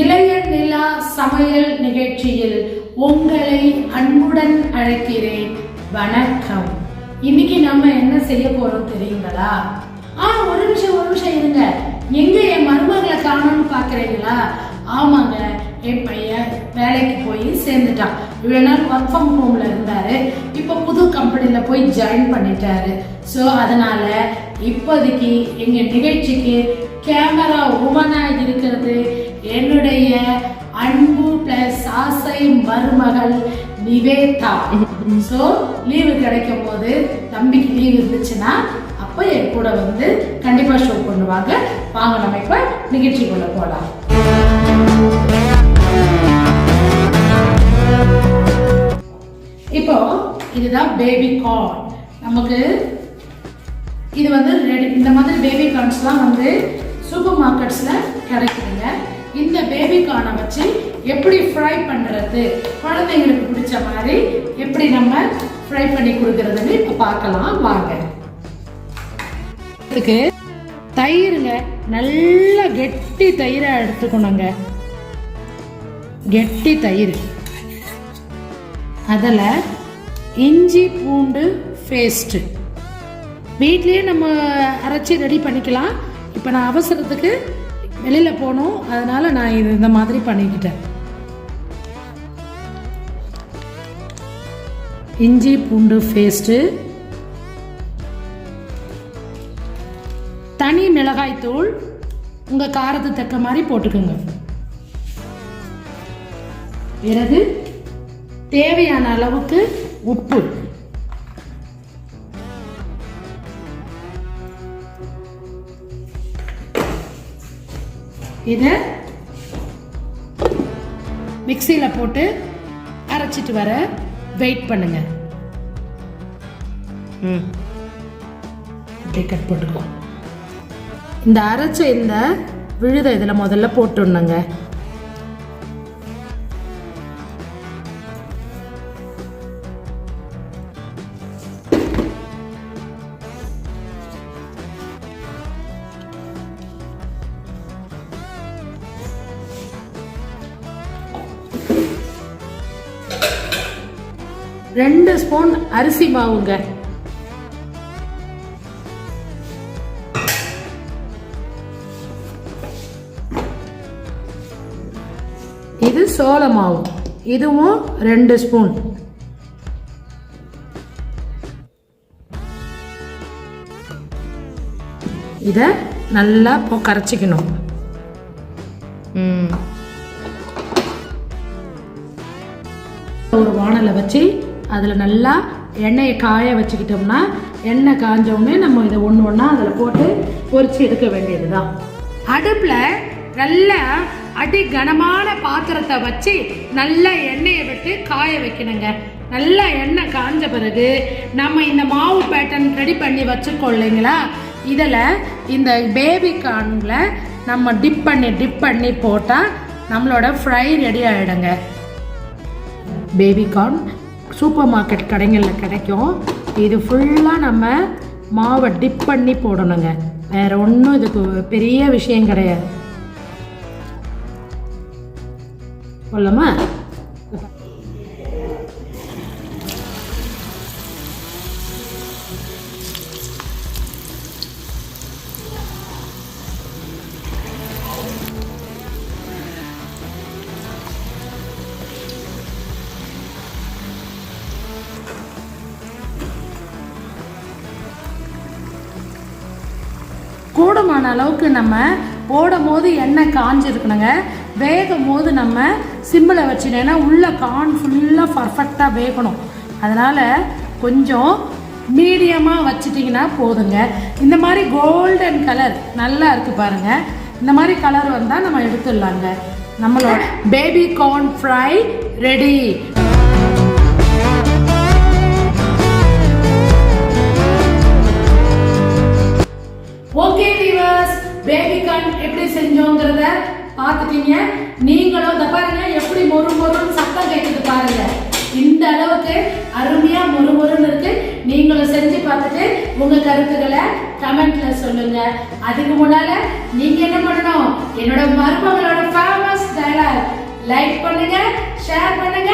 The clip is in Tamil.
இளைய நிலா சமையல் நிகழ்ச்சியில் உங்களை அன்புடன் அழைக்கிறேன். வணக்கம். இன்னைக்கு நம்ம என்ன செய்ய போறோம் தெரியுங்களா? ஆ ஒரு நிமிஷம் ஒரு நிமிஷம் இருங்க. எங்க என் மருமகளை காணும்னு பாக்குறீங்களா? ஆமாங்க என் பையன் வேலைக்கு போய் சேர்ந்துட்டான். இவ்வளோ நாள் ஒர்க் ஃப்ரம் ஹோம்ல இருந்தாரு. இப்போ புது கம்பெனில போய் ஜாயின் பண்ணிட்டாரு. ஸோ அதனால இப்போதைக்கு எங்க நிகழ்ச்சிக்கு கேமரா உமனா இருக்கிறது மருமகள் நிவேதா. ஸோ லீவு கிடைக்கும் போது தம்பிக்கு லீவு இருந்துச்சுன்னா அப்போ என் கூட வந்து கண்டிப்பாக ஷோ பண்ணுவாங்க. வாங்க நம்ம இப்போ நிகழ்ச்சிக்குள்ள போகலாம் இப்போ இதுதான் பேபி கார்ன் நமக்கு இது வந்து ரெடி இந்த மாதிரி பேபி கார்ன்ஸ்லாம் வந்து சூப்பர் மார்க்கெட்ஸில் கிடைக்குதுங்க. இந்த பேபி கார்னை வச்சு எப்படி ஃப்ரை பண்ணுறது குழந்தைங்களுக்கு பிடிச்ச மாதிரி எப்படி நம்ம ஃப்ரை பண்ணி கொடுக்கறதுன்னு இப்போ பார்க்கலாம். வாங்க. இதுக்கு தயிருங்க நல்ல கெட்டி தயிரை எடுத்துக்கணுங்க. கெட்டி தயிர். அதில் இஞ்சி பூண்டு பேஸ்ட்டு வீட்லேயே நம்ம அரைச்சி ரெடி பண்ணிக்கலாம். இப்போ நான் அவசரத்துக்கு வெளியில் போகணும். அதனால் நான் இது இந்த மாதிரி பண்ணிக்கிட்டேன். இஞ்சி பூண்டு பேஸ்ட்டு தனி மிளகாய்த்தூள் உங்கள் காரத்துக்கு தக்க மாதிரி போட்டுக்கோங்க. பிறகு தேவையான அளவுக்கு உப்பு. இதை மிக்சியில் போட்டு அரைச்சிட்டு வர வெயிட் பண்ணுங்க. ம். அப்படியே கட் போட்டுக்கோ. இந்த அரைச்ச இந்த விழுதை இதில் முதல்ல போட்டுடணுங்க. ரெண்டு ஸ்பூன் அரிசி மாவுங்க. இது சோள மாவு. இதுவும் ரெண்டு ஸ்பூன். இதை நல்லா இப்போ கரைச்சிக்கணும். ஒரு வானலை வச்சு அதில் நல்லா எண்ணெயை காய வச்சுக்கிட்டோம்னா எண்ணெய் காஞ்ச நம்ம இதை ஒன்று ஒன்றா அதில் போட்டு பொறிச்சு எடுக்க வேண்டியது தான் அடுப்பில் நல்ல அடி கனமான பாத்திரத்தை வச்சு நல்ல எண்ணெயை விட்டு காய வைக்கணுங்க. நல்லா எண்ணெய் காஞ்ச பிறகு நம்ம இந்த மாவு பேட்டர்ன் ரெடி பண்ணி வச்சுருக்கோம் இல்லைங்களா? இதில் இந்த பேபி கார்னில் நம்ம டிப் பண்ணி டிப் பண்ணி போட்டால் நம்மளோட ஃப்ரை ரெடி ஆகிடுங்க பேபி கார்ன் சூப்பர் மார்க்கெட் கடைகளில் கிடைக்கும். இது ஃபுல்லாக நம்ம மாவை டிப் பண்ணி போடணுங்க. வேறு ஒன்றும் இதுக்கு பெரிய விஷயம் கிடையாது. சொல்லமா? கூடுமான அளவுக்கு நம்ம போடும் போது எண்ணெய் காஞ்சிருக்கணுங்க. வேகும் போது நம்ம சிம்மில் வச்சுட்டேன்னா உள்ளே கான் ஃபுல்லாக பர்ஃபெக்டாக வேகணும். அதனால் கொஞ்சம் மீடியமாக வச்சிட்டிங்கன்னா போதுங்க. இந்த மாதிரி கோல்டன் கலர் நல்லா இருக்குது பாருங்கள் இந்த மாதிரி கலர் வந்தால் நம்ம எடுத்துடலாங்க. நம்மளோட baby corn fry ready viewers baby எப்படி செஞ்சோங்கிறத பார்த்துட்டீங்க. நீங்களும் இதை பாருங்க எப்படி மொறு மொறுன்னு சத்தம் கேட்குது பாருங்க. இந்த அளவுக்கு அருமையா மொறு மொறுன்னு இருக்கு. நீங்களும் செஞ்சு பார்த்துட்டு உங்க கருத்துக்களை கமெண்ட்ல சொல்லுங்க. அதுக்கு முன்னால நீங்க என்ன பண்ணணும்? என்னோட மருமகளோட ஃபேமஸ் லைக் பண்ணுங்க ஷேர் பண்ணுங்க.